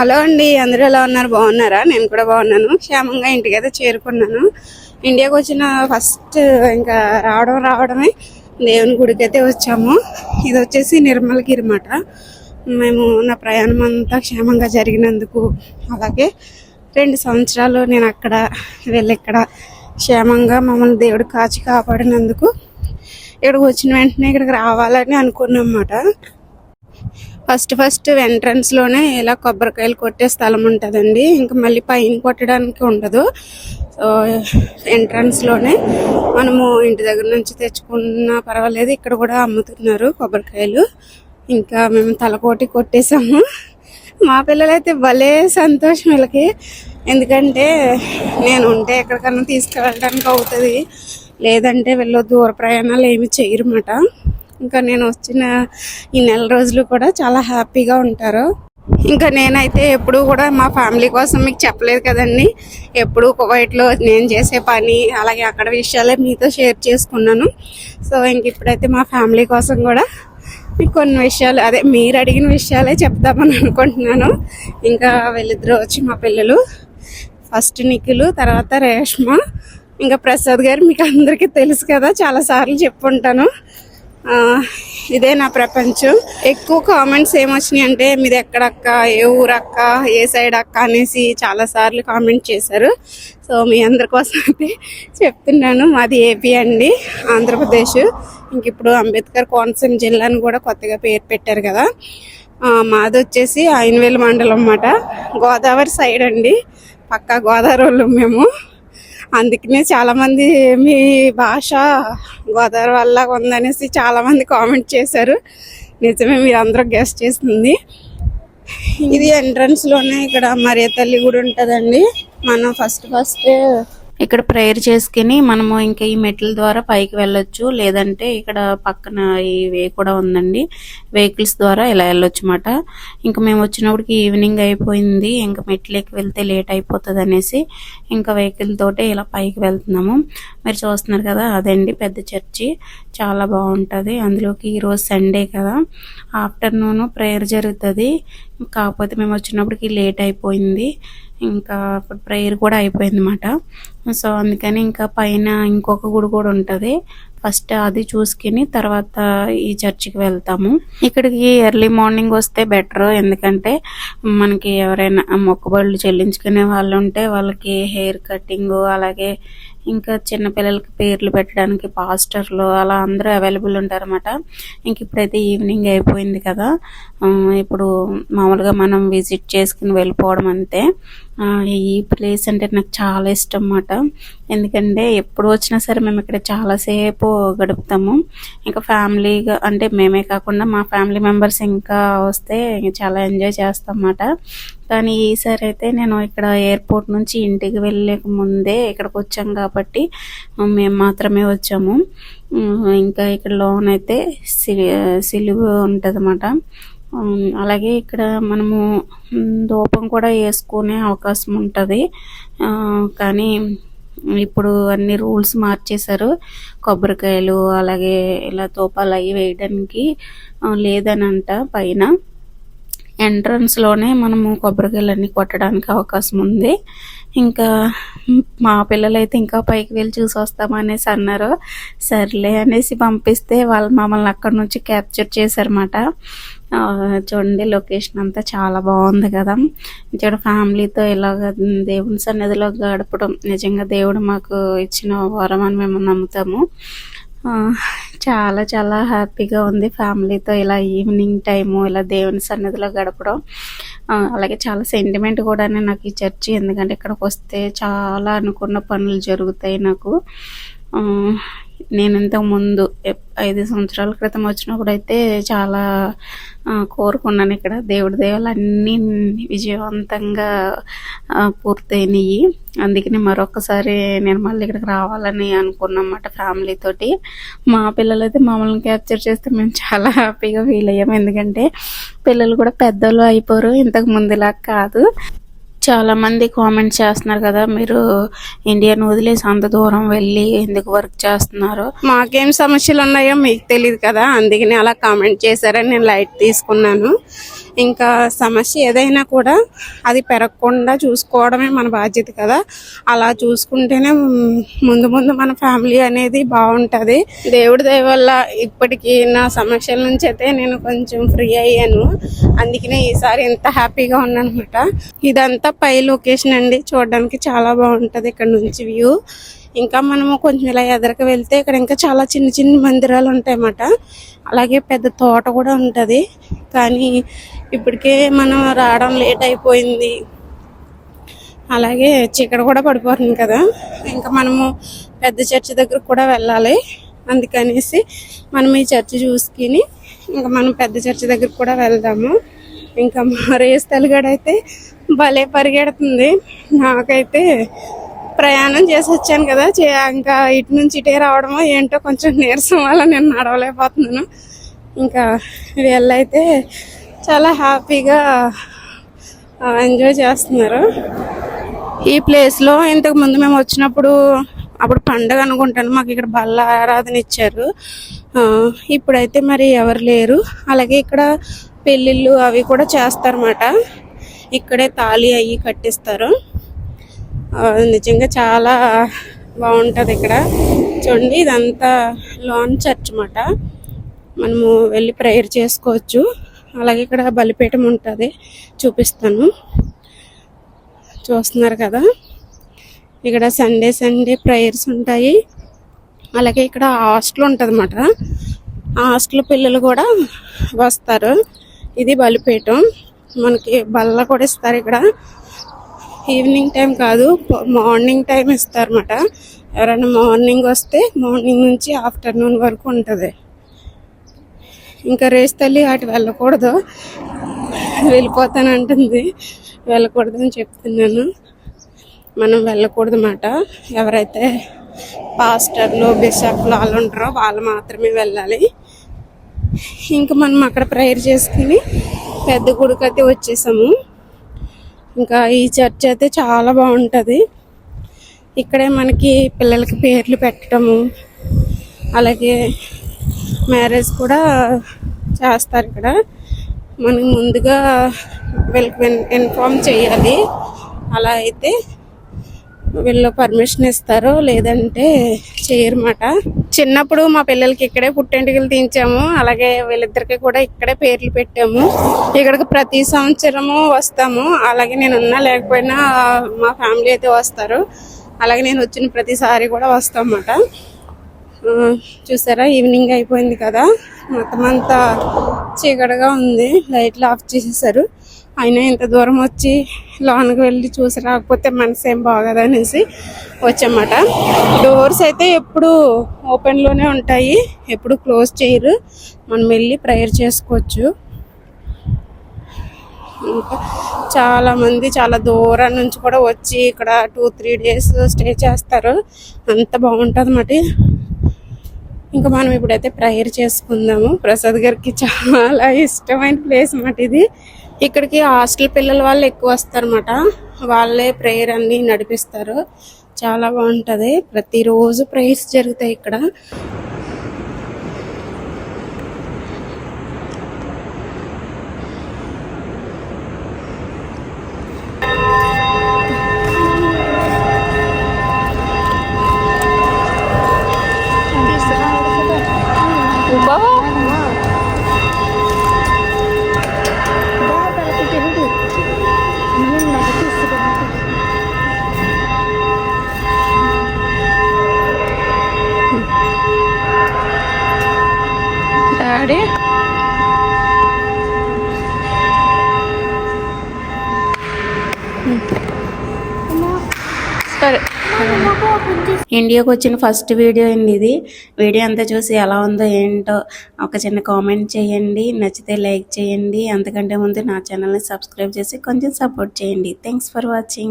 Hello అండి అందరూ ఎలా ఉన్నారు? బాగున్నారా? నేను కూడా బాగున్నాను. క్షేమంగా ఇంటికి అయితే చేరుకున్నాను. ఇండియాకి వచ్చిన ఫస్ట్ ఇంకా రావడం రావడమే దేవుని గుడికి అయితే వచ్చాము. ఇది వచ్చేసి నిర్మలగిరి మాట. మేము నా ప్రయాణం అంతా క్షేమంగా జరిగినందుకు అలాగే రెండు సంవత్సరాలు నేను అక్కడ వెళ్ళి ఇక్కడ క్షేమంగా మమ్మల్ని దేవుడు కాచి కాపాడినందుకు ఇక్కడికి వచ్చిన వెంటనే ఇక్కడికి రావాలని అనుకున్నాం అన్నమాట. ఫస్ట్ ఫస్ట్ ఎంట్రన్స్లోనే ఇలా కొబ్బరికాయలు కొట్టే స్థలం ఉంటుందండి. ఇంకా మళ్ళీ పైన కొట్టడానికి ఉండదు. సో ఎంట్రన్స్లోనే మనము ఇంటి దగ్గర నుంచి తెచ్చుకున్నా పర్వాలేదు ఇక్కడ కూడా అమ్ముతున్నారు కొబ్బరికాయలు. ఇంకా మేము తలకోటి కొట్టేసాము. మా పిల్లలైతే భలే సంతోషం వీళ్ళకి. ఎందుకంటే నేను ఉంటే ఎక్కడికన్నా తీసుకువెళ్ళడానికి అవుతుంది. లేదంటే వీళ్ళు దూర ప్రయాణాలు ఏమి చేయరన్నమాట ఇంకా నేను వచ్చిన ఈ నెల రోజులు కూడా చాలా హ్యాపీగా ఉంటారు. ఇంకా నేనైతే ఎప్పుడూ కూడా మా ఫ్యామిలీ కోసం మీకు చెప్పలేదు కదండి. ఎప్పుడు కువైట్లో నేను చేసే పని అలాగే అక్కడ విషయాలే మీతో షేర్ చేసుకున్నాను. సో ఇంక ఇప్పుడైతే మా ఫ్యామిలీ కోసం కూడా మీకు కొన్ని విషయాలు అదే మీరు అడిగిన విషయాలే చెప్దామని అనుకుంటున్నాను. ఇంకా వెళ్ళిద్దరు వచ్చి మా పిల్లలు ఫస్ట్ నిఖిలు తర్వాత రేష్మ ఇంకా ప్రసాద్ గారు మీకు అందరికీ తెలుసు కదా చాలా సార్లు చెప్పుంటాను. ఇదే నా ప్రపంచం. ఎక్కువ కామెంట్స్ ఏమొచ్చినాయి అంటే మీది ఎక్కడక్క? ఏ ఊరక్క? ఏ సైడ్ అక్క? అనేసి చాలా సార్లు కామెంట్ చేశారు. సో మీ అందరి కోసం అయితే చెప్తున్నాను. మాది ఏపీ అండి ఆంధ్రప్రదేశ్. ఇంక ఇప్పుడు అంబేద్కర్ కోనసీమ జిల్లా అని కూడా కొత్తగా పేరు పెట్టారు కదా. మాది వచ్చేసి ఐనవేలు మండలం అన్నమాట. గోదావరి సైడ్ అండి. పక్కా గోదావరి వాళ్ళు మేము. అందుకనే చాలా మంది మీ భాష గోదావరి వల్ల ఉందనేసి చాలా మంది కామెంట్ చేశారు. నిజమే మీరు గెస్ట్ చేస్తుంది ఇది ఎంట్రన్స్లోనే ఇక్కడ మరియ తల్లి గుడి ఉంటుందండి. మనం ఫస్ట్ ఫస్ట్ ఇక్కడ ప్రేయర్ చేసుకుని మనము ఇంకా ఈ మెట్ల ద్వారా పైకి వెళ్ళొచ్చు. లేదంటే ఇక్కడ పక్కన ఈ వే కూడా ఉందండి. వెహికల్స్ ద్వారా ఇలా వెళ్ళొచ్చు అన్నమాట ఇంకా మేము వచ్చినప్పటికి ఈవినింగ్ అయిపోయింది. ఇంకా మెట్లకి వెళ్తే లేట్ అయిపోతుంది అనేసి ఇంకా వెహికల్ తోటే ఇలా పైకి వెళ్తున్నాము. మీరు చూస్తున్నారు కదా అదండి పెద్ద చర్చి. చాలా బాగుంటుంది. అందులోకి ఈరోజు సండే కదా. ఆఫ్టర్నూన్ ప్రేయర్ జరుగుతుంది. కాకపోతే మేము వచ్చినప్పటికి లేట్ అయిపోయింది. ఇంకా అప్పుడు ప్రేయర్ కూడా అయిపోయింది అనమాట సో అందుకని ఇంకా పైన ఇంకొక గుడి కూడా ఉంటుంది. ఫస్ట్ అది చూసుకుని తర్వాత ఈ చర్చికి వెళ్తాము. ఇక్కడికి ఎర్లీ మార్నింగ్ వస్తే బెటర్ ఎందుకంటే మనకి ఎవరైనా మొక్కుబడులు చెల్లించుకునే వాళ్ళు ఉంటే వాళ్ళకి హెయిర్ కటింగ్ అలాగే ఇంకా చిన్న పిల్లలకి పేర్లు పెట్టడానికి పాస్టర్లు అలా అందరూ అవైలబుల్ ఉంటారన్నమాట. ఇంక ఇప్పుడైతే ఈవినింగ్ అయిపోయింది కదా. ఇప్పుడు మామూలుగా మనం విజిట్ చేసుకుని వెళ్ళిపోవడం అంతే. ఈ ప్లేస్ అంటే నాకు చాలా ఇష్టం అన్నమాట. ఎందుకంటే ఎప్పుడు వచ్చినా సరే మేము ఇక్కడ చాలాసేపు గడుపుతాము. ఇంకా ఫ్యామిలీగా అంటే మేమే కాకుండా మా ఫ్యామిలీ మెంబర్స్ ఇంకా వస్తే ఇంకా చాలా ఎంజాయ్ చేస్తాం అన్నమాట. కానీ ఈసారి అయితే నేను ఇక్కడ ఎయిర్పోర్ట్ నుంచి ఇంటికి వెళ్ళక ముందే ఇక్కడికి వచ్చాం కాబట్టి మేము మాత్రమే వచ్చాము. ఇంకా ఇక్కడ లోన్ అయితే సిలి సిలువ ఉంటుంది అలాగే ఇక్కడ మనము దూపం ధూపం కూడా వేసుకునే అవకాశం ఉంటుంది. కానీ ఇప్పుడు అన్ని రూల్స్ మార్చేశారు. కొబ్బరికాయలు అలాగే ఇలా తోపాలు అవి వేయడానికి లేదనంట పైన. ఎంట్రన్స్లోనే మనము కొబ్బరికాయలన్నీ కొట్టడానికి అవకాశం ఉంది. ఇంకా మా పిల్లలైతే ఇంకా పైకి వెళ్ళి చూసి వస్తామనేసి అన్నారు. సర్లే అనేసి పంపిస్తే వాళ్ళు మమ్మల్ని అక్కడ నుంచి క్యాప్చర్ చేశారన్నమాట. చూడండి లొకేషన్ అంతా చాలా బాగుంది కదా. ఇక్కడ ఫ్యామిలీతో ఇలాగ దేవుని సన్నిధిలో గడపడం నిజంగా దేవుడు మాకు ఇచ్చిన వరం అని మేము నమ్ముతాము. చాలా చాలా హ్యాపీగా ఉంది ఫ్యామిలీతో ఇలా ఈవినింగ్ టైము ఇలా దేవుని సన్నిధిలో గడపడం. అలాగే చాలా సెంటిమెంట్ కూడా నాకు ఈ చర్చి ఎందుకంటే ఇక్కడికి వస్తే చాలా అనుకున్న పనులు జరుగుతాయి నాకు. నేను ఇంతకు ముందు ఐదు సంవత్సరాల క్రితం వచ్చినప్పుడు అయితే చాలా కోరుకున్నాను ఇక్కడ దేవుడి దేవులు అన్నీ విజయవంతంగా పూర్తయినాయి. అందుకని మరొకసారి నేను మళ్ళీ ఇక్కడికి రావాలని అనుకున్నమాట ఫ్యామిలీతోటి మా పిల్లలు అయితే మమ్మల్ని క్యాప్చర్ చేస్తే మేము చాలా హ్యాపీగా ఫీల్ అయ్యాము ఎందుకంటే పిల్లలు కూడా పెద్దలు అయిపోరు. ఇంతకు ముందులా కాదు. చాలా మంది కామెంట్స్ చేస్తున్నారు కదా మీరు ఇండియాను వదిలేసి అంత దూరం వెళ్ళి ఎందుకు వర్క్ చేస్తున్నారు? మాకేం సమస్యలు ఉన్నాయో మీకు తెలియదు కదా అందుకని అలా కామెంట్ చేశారని నేను లైట్ తీసుకున్నాను. ఇంకా సమస్య ఏదైనా కూడా అది పెరగకుండా చూసుకోవడమే మన బాధ్యత కదా. అలా చూసుకుంటేనే ముందు ముందు మన ఫ్యామిలీ అనేది బాగుంటుంది. దేవుడి దయ వల్ల ఇప్పటికీ నా సమస్యల నుంచి అయితే నేను కొంచెం ఫ్రీ అయ్యాను. అందుకనే ఈసారి ఎంత హ్యాపీగా ఉన్నానమాట ఇదంతా పై లొకేషన్ అండి. చూడడానికి చాలా బాగుంటుంది ఇక్కడ నుంచి వ్యూ. ఇంకా మనము కొంచెం ఇలా ఎదరికి వెళ్తే ఇక్కడ ఇంకా చాలా చిన్న చిన్న మందిరాలు ఉంటాయన్నమాట. అలాగే పెద్ద తోట కూడా ఉంటుంది. కానీ ఇప్పటికే మనం రావడం లేట్ అయిపోయింది. అలాగే చీకటి కూడా పడిపోతుంది కదా. ఇంకా మనము పెద్ద చర్చి దగ్గరకు కూడా వెళ్ళాలి. అందుకనేసి మనం ఈ చర్చి చూసుకుని ఇంకా మనం పెద్ద చర్చి దగ్గరకు కూడా వెళ్దాము. ఇంకా మా రేస్ తెలుగాడైతే భలే పరిగెడుతుంది. నాకైతే ప్రయాణం చేసి వచ్చాను కదా. చే- ఇంకా ఇటు నుంచి ఇటే రావడమో ఏంటో కొంచెం నీరసం వల్ల నేను నడవలేకపోతున్నాను. ఇంకా వీళ్ళైతే చాలా హ్యాపీగా ఎంజాయ్ చేస్తున్నారు. ఈ ప్లేస్లో ఇంతకు ముందు మేము వచ్చినప్పుడు అప్పుడు పండగ అనుకుంటాను మాకు ఇక్కడ బల్ల ఆరాధన ఇచ్చారు ఇప్పుడైతే మరి ఎవరు లేరు. అలాగే ఇక్కడ పెళ్ళిళ్ళు అవి కూడా చేస్తారన్నమాట. ఇక్కడే తాళి అవి కట్టిస్తారు. నిజంగా చాలా బాగుంటుంది ఇక్కడ. చూడండి ఇదంతా లాన్ చర్చ్ అన్నమాట. మనము వెళ్ళి ప్రేయర్ చేసుకోవచ్చు. అలాగే ఇక్కడ బలిపీఠం ఉంటుంది. చూపిస్తాను. చూస్తున్నారు కదా? ఇక్కడ సండే సండే ప్రేయర్స్ ఉంటాయి. అలాగే ఇక్కడ హాస్టల్ ఉంటుంది అన్నమాట హాస్టల్ పిల్లలు కూడా వస్తారు. ఇది బలిపీఠం. మనకి బల్ల కూడా ఇస్తారు ఇక్కడ. ఈవినింగ్ టైం కాదు మార్నింగ్ టైం ఇస్తారన్నమాట. ఎవరైనా మార్నింగ్ వస్తే మార్నింగ్ నుంచి ఆఫ్టర్నూన్ వరకు ఉంటుంది. ఇంకా రేస్ తల్లి అటు వెళ్ళకూడదు. వెళ్ళిపోతానంటుంది వెళ్ళకూడదు అని చెప్తున్నాను. మనం వెళ్ళకూడదు అన్నమాట. ఎవరైతే పాస్టర్లు బిషప్లు వాళ్ళు ఉంటారో వాళ్ళు మాత్రమే వెళ్ళాలి. ఇంకా మనం అక్కడ ప్రేయర్ చేసుకుని పెద్ద గుడికి అయితే వచ్చేసాము. ఇంకా ఈ చర్చ్ అయితే చాలా బాగుంటుంది. ఇక్కడే మనకి పిల్లలకి పేర్లు పెట్టడము అలాగే మ్యారేజ్ కూడా చేస్తారు ఇక్కడ. మనం ముందుగా వీళ్ళకి ఇన్ఫామ్ చేయాలి. అలా అయితే వీళ్ళు పర్మిషన్ ఇస్తారు లేదంటే చేయరమాట చిన్నప్పుడు మా పిల్లలకి ఇక్కడే పుట్టెంటుకలు తీయించాము. అలాగే వీళ్ళిద్దరికి కూడా ఇక్కడే పేర్లు పెట్టాము. ఇక్కడికి ప్రతి సంవత్సరము వస్తాము. అలాగే నేను ఉన్నా లేకపోయినా మా ఫ్యామిలీ అయితే వస్తారు. అలాగే నేను వచ్చిన ప్రతిసారి కూడా వస్తామన్నమాట. చూసారా? ఈవినింగ్ అయిపోయింది కదా. మొత్తం అంతా చీకటిగా ఉంది. లైట్లు ఆఫ్ చేసేసారు. అయినా ఇంత దూరం వచ్చి లోనకి వెళ్ళి చూసి రాకపోతే మనసు ఏం బాగోదు అనేసి వచ్చామాట. డోర్స్ అయితే ఎప్పుడు ఓపెన్లోనే ఉంటాయి. ఎప్పుడు క్లోజ్ చేయరు. మనం వెళ్ళి ప్రేయర్ చేసుకోవచ్చు. ఇంకా చాలా మంది చాలా దూరం నుంచి కూడా వచ్చి ఇక్కడ టూ త్రీ డేస్ స్టే చేస్తారు. అంత బాగుంటుంది అన్నమాట ఇంకా మనం ఇప్పుడైతే ప్రేయర్ చేసుకుందాము. ప్రసాద్ గారికి చాలా ఇష్టమైన ప్లేస్ అన్నమాట ఇది. ఇక్కడికి హాస్టల్ పిల్లల వాళ్ళు ఎక్కువ వస్తారన్నమాట. వాళ్ళే ప్రేయర్ అన్ని నడిపిస్తారు. చాలా బాగుంటుంది. ప్రతిరోజు ప్రేయర్స్ జరుగుతాయి ఇక్కడ. సరే ఇండియాకి వచ్చిన ఫస్ట్ వీడియో అండి ఇది. వీడియో అంతా చూసి ఎలా ఉందో ఏంటో ఒక చిన్న కామెంట్ చేయండి. నచ్చితే లైక్ చేయండి. అంతకంటే ముందు నా ఛానల్ని సబ్స్క్రైబ్ చేసి కొంచెం సపోర్ట్ చేయండి. Thanks for watching